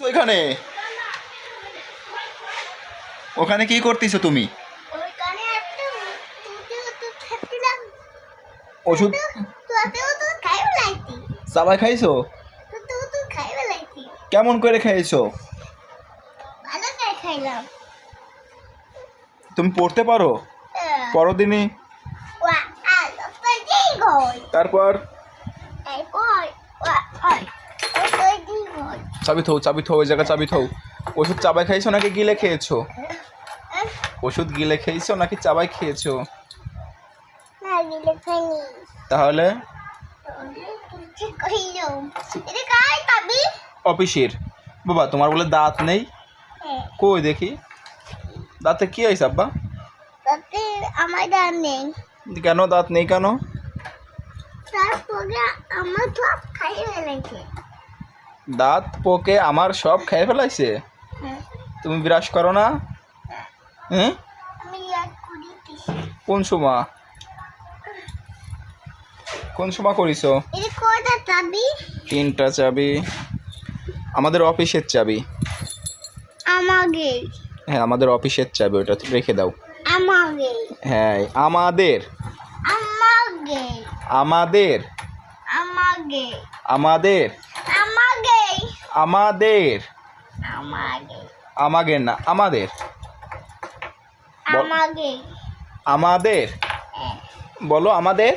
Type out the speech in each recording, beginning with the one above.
ওইখানে ওখানে কি করতেছো তুমি? ওষুধ? চাবাই খাইছো? কেমন করে খাইছো? তুমি পড়তে পারো? পরদিনই ওয়া আল পাজি তারপর এই কই ওয়া আই ওই দি গই চাবি থৌ চাবি থৌ ওই জায়গা চাবি থৌ। ওষুধ চাবাই খাইছো নাকি গিলে খেয়েছো? ওষুধ গিলে খেয়েছো নাকি চাবাই খেয়েছো? তাহলে? অফিসের। বাবা তোমার বলে দাঁত নেই? হ্যাঁ। কই দেখি? দাঁতে কি হয়েছে আব্বা? তাতে আমার দাম নেই। কেন দাঁত নেই কেন? তারপরে আমার খাই ফেলেছে। দাঁত পোকে আমার সব খেয়ে ফেলাইছে? হ্যাঁ। তুমি বিরাজ করো না? হুম? কোন সময় কোন সময় চাবি? তিনটা চাবি। আমাদের অফিসের চাবি। হ্যাঁ আমাদের অফিসের চাবি ওটা রেখে দাও। হ্যাঁ আমাদের। আমাদের। আমাদের। আমাকে আমাদের। আমাদের। না আমাদের। বল। আমাদের। হ্যাঁ, বলো আমাদের।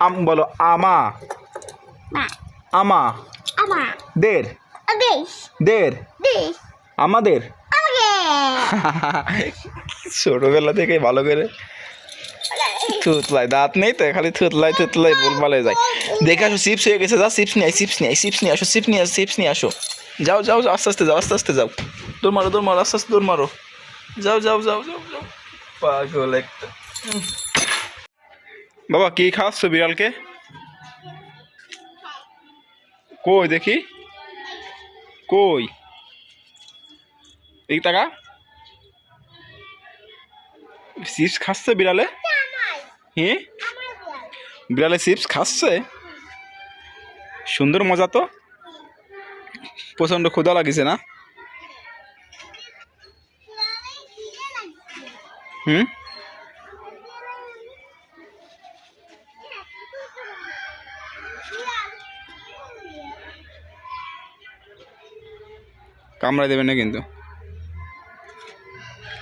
আম বলো আমা। আমা। আমা। দের। দের। আমাদের। ছোটবেলা থেকে ভালো করে দাঁত নেই খালি যায়। গেছে যাও আস্তে যাও, আস্তে আস্তে আস্তে যাও যাও যাও বাবা, কি খাওয়াচ্ছ বিড়ালকে? কই দেখি? কই? টাকা? চিপস খাচ্ছে বিড়ালে? হে বিড়ালে চিপস খাচ্ছে? সুন্দর মজা তো। প্রচণ্ড ক্ষুধা লাগিছে না? হুম? কামড়াই দেবে না কিন্তু।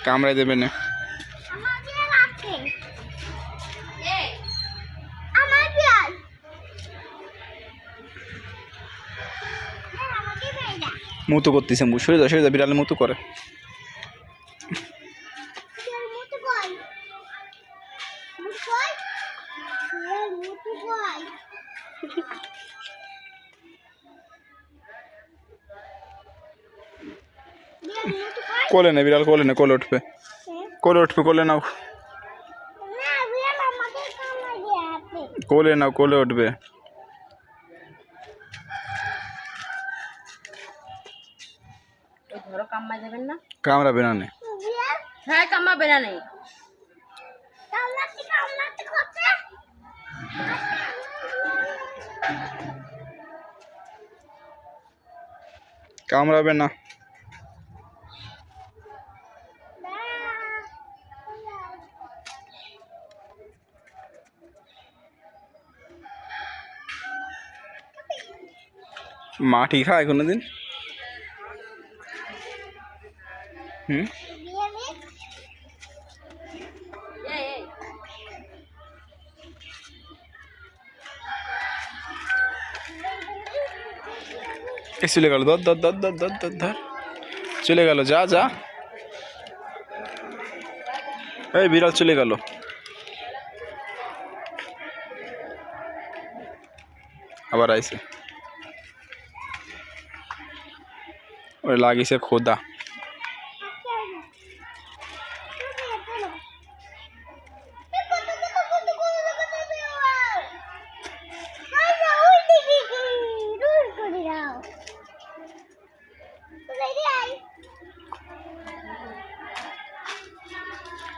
কামড়াই দেবে না। মুতু করতেছে সরে যা সরে যা বিড়ালে মুতু করে। কোলে না বিড়াল কোলে না কোলে উঠবে। কোলে উঠবে কোলে নাও। না বিড়াল আমাকে কামড়ে দিয়ে কোলে নাও কোলে উঠবে। কাম্মা যাবেন না? কামড়াবে না নে। বিড়াল হ্যাঁ কাম্মাবে না নেই কামড়াবে না। মাটি খায় কোনোদিন? হুম এই, এই, এ চলে গেল ধর ধর ধর ধর ধর ধর ধর। চলে গেল যা যা। এই বিড়াল চলে গেল। আবার আইছে। ওই লাগিছে খোদা।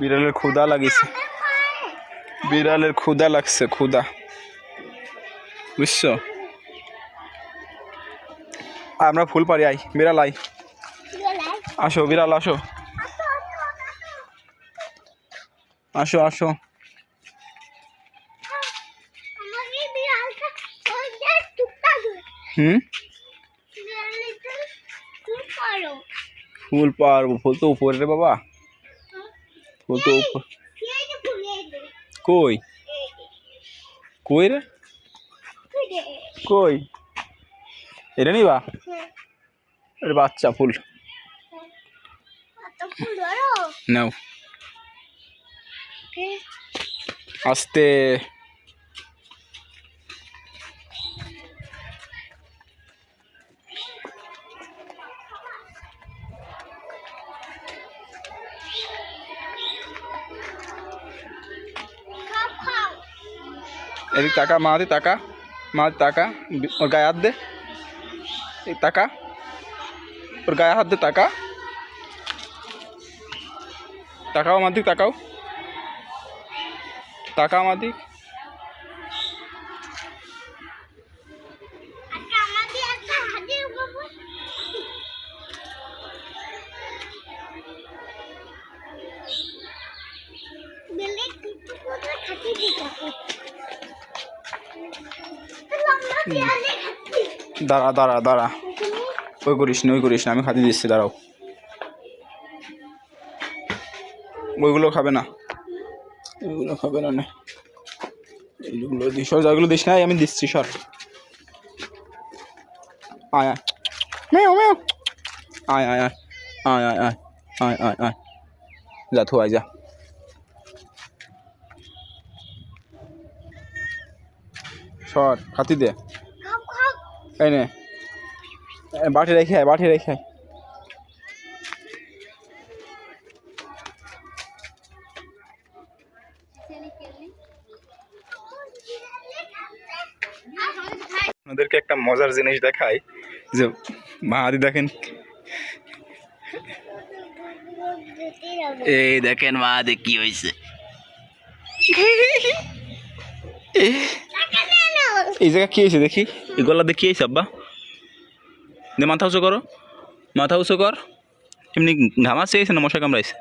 বিড়ালের ক্ষুদা লাগিছে। বিড়ালের ক্ষুদা লাগছে ক্ষুদা বুঝছ? আমরা ফুল পারি আই বিড়াল আই আসো বিড়াল আসো। আসো আসো। হুম? ফুল পারব ফুল তো উপরে রে বাবা। ফুল তো উপর কই? কই রে? কই? এটা নিবা? এটা বাচ্চা ফুল। নাও। আস্তে। এদিক তাকা মাদি তাকা মাদি তাকা, ওর গায়ে হাত দে। এই তাকা, ওর গায়ে হাত দে, তাকা। তাকাও আমার দিক, তাকাও। তাকা আমার দিক। বেলে দাঁড়া দাঁড়া দাঁড়া। ওই করিস না, ওই করিস না, আমি খাতে দিচ্ছি, দাঁড়াও। ওইগুলো খাবে না। ওইগুলো খাবে না না। এইগুলো দিস যাগুলো দিস না আমি দিচ্ছি, সর। আয় আয়। আয় আয় আয়। আয় আয় আয় আয় আয় যা, থু যা। সর, খাতি দে। এই নে। বাটি রেখে আয় বাটি রেখে আয়। আপনাদেরকে একটা মজার জিনিস দেখাই যে মাহাদি দেখেন এই দেখেন মাহাদি কি হয়েছে এই জায়গা কি হয়েছে দেখি? এই গলা দেখি হয়েছে আব্বা? দে মাথা উঁচু করো। মাথা উঁচু কর। এমনি ঘামা চেয়েছে না মশা কামড়াইছে?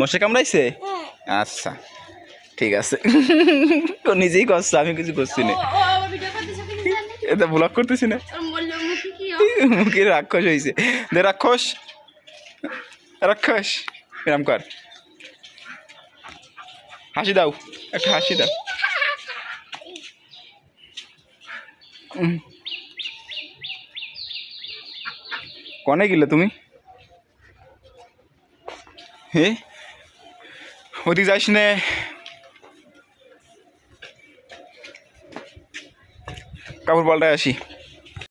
মশা কামড়াইছে। আচ্ছা ঠিক আছে। ও নিজেই করছে আমি কিছু করছি না। এটা ব্লক করতেছি না? মুখে রাক্ষস হয়েছে। দে রাক্ষস। রাক্ষস। এরম কর। হাসি দাও একটা হাসি দাও। কনে গেলে তুমি? হে? ওদিক যাইস নে। কাপড় পাল্টায় আসি।